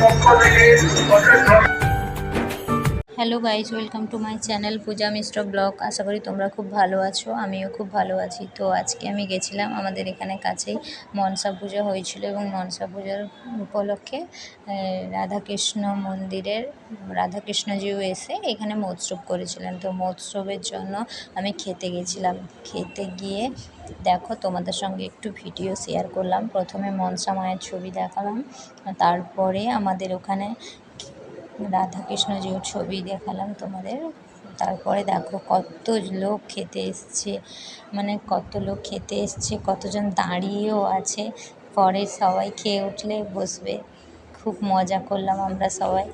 পক্ষ থেকে অশেষ hello guys, welcome to my channel Puja Mishra blog. আশা করি তোমরা খুব ভালো আছো, আমিও খুব ভালো আছি। তো আজকে আমি গেছিলাম আমাদের এখানে কাছেই মনসা পুজো হয়েছিল এবং মনসা পুজোর উপলক্ষে রাধাকৃষ্ণ মন্দিরের, রাধাকৃষ্ণজিও এসে এখানে মহোৎসব করেছিলেন। তো মহোৎসবের জন্য আমি খেতে গেছিলাম। খেতে গিয়ে দেখো তোমাদের সঙ্গে একটু ভিডিও শেয়ার করলাম। প্রথমে মনসা মায়ের ছবি দেখালাম, তারপরে আমাদের ওখানে রাধাকৃষ্ণজির ছবি দেখালাম তোমাদের, তারপরে দেখো কত লোক খেতে এসছে মানে কত লোক খেতে এসছে, কতজন দাঁড়িয়েও আছে, পরে সবাই খেয়ে উঠলে বসবে। খুব মজা করলাম আমরা সবাই।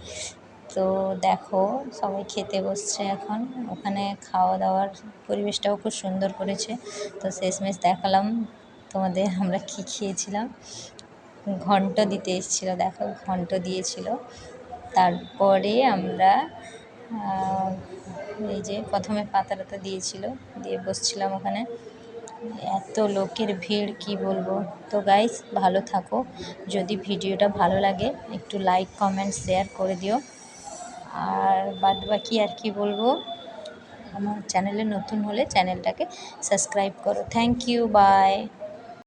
তো দেখো সবাই খেতে বসছে এখন, ওখানে খাওয়া দাওয়ার পরিবেশটাও খুব সুন্দর করেছে। তো শেষমেশ দেখালাম তোমাদের আমরা কী খেয়েছিলাম। ঘন্ট দিতে এসেছিল, দেখো ঘন্ট দিয়েছিল। তারপরে আমরা এই যে প্রথমে পাতা টাতা দিয়েছিল, দিয়ে বসছিলাম ওখানে। এত লোকের ভিড়, কি বলব? তো গাইস ভালো থাকো। যদি ভিডিওটা ভালো লাগে, একটু লাইক কমেন্ট শেয়ার করে দিও। আর বাদ বাকি আর কি বলব? আমার চ্যানেলে নতুন হলে চ্যানেলটাকে সাবস্ক্রাইব করো। Thank you by